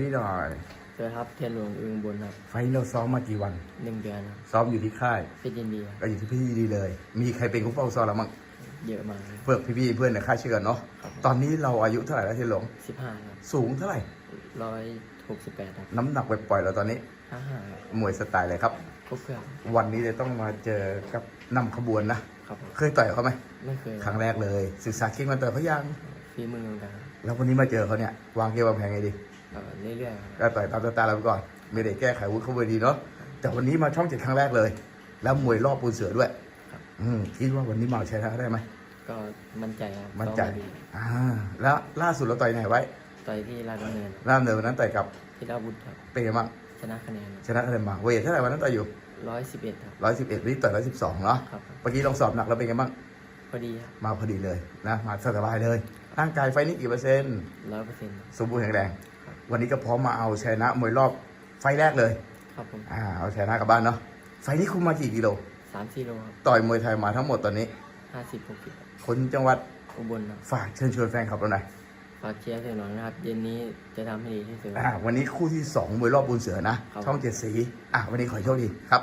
พี่หน่อยสวัสดีครับเทียนหลวงอึงบุญครับ ไฟท์เราซ้อมมากี่วัน หนึ่งเดือนครับซ้อมอยู่ที่ค่าย เป็นยินดีครับก็อยู่ที่พี่ดีเลย มีใครเป็นผู้เฝ้าซ้อมเราบ้างเยอะมากครับเพื่อพี่ๆเพื่อนในค่ายเชื่อกันเนาะครับตอนนี้เราอายุเท่าไหร่แล้วเทียนหลงสิบห้าครับสูงเท่าไหร่ร้อยหกสิบแปดครับน้ำหนักปล่อยๆเราตอนนี้ห้าห้าครับมวยสไตล์อะไรครับ ครบเครื่องวันนี้จะต้องมาเจอกับนำขบวนนะ ครับผมเคยต่อยเขาไหมไม่เคยครั้งแรกเลย ศึกษาเก่งมาต่อยเขายังฝีมือเหมือนกันครับแล้ววันนี้มาเจอเขาเนี่ยวางเกมวางแผนไงดี เอ่อเรื่อยๆครับก็ต่อยตามสไตล์เราไปก่อน ไม่ได้แก้ไขวุฒิเขาเวทีเนาะแต่วันนี้มาช่องเจ็ดครั้งแรกเลย แล้วมวยรอบปูนเสือด้วยครับอืมคิดว่าวันนี้มาเอาชนะได้ไหมก็มั่นใจครับมั่นใจซ้อาดีอ่าแล้วล่าสุดเราต่อยไหนไว้ต่อยที่ราชดำเนินล่าสุดวันนั้นต่อยกับที่ราชบุตรครับเป็นไงบ้างชนะคะแนนชนะอะไรมาเวทเท่าไหร่วันนั้นต่อยอยู่ร้อยสิบเอ็ดครับร้อยสิบเอ็ดวันนี้ต่อยร้อยสิบสองเนาะครับเมื่อกี้ลองสอบหนักแล้วเป็นไงบ้างพอดีครับมาพอดีเลยนะมาสบายเลยร่างกายไฟนี้กี่เปอร์เซ็นต์ร้อยเปอร์เซ็นต์สมบูรณ์แข็งแรงครับ วันนี้ก็พร้อมมาเอาชนะมวยรอบไฟแรกเลยครับผมอ่าเอาชนะกลับบ้านเนาะไฟนี้คุมมากี่กิโลสามสี่โลครับต่อยมวยไทยมาทั้งหมดตอนนี้ห้าสิบหกสิบคนจังหวัดอุบลครับฝากเชิญชวนแฟนคลับเราหน่อยฝากเชียร์เทียนหลวงนะครับเย็นนี้จะทำให้ดีที่สุดอ่าวันนี้คู่ที่สองมวยรอบบุญเสือนะครับช่องเจ็ดสีอ่าวันนี้ขอให้โชคดีครับ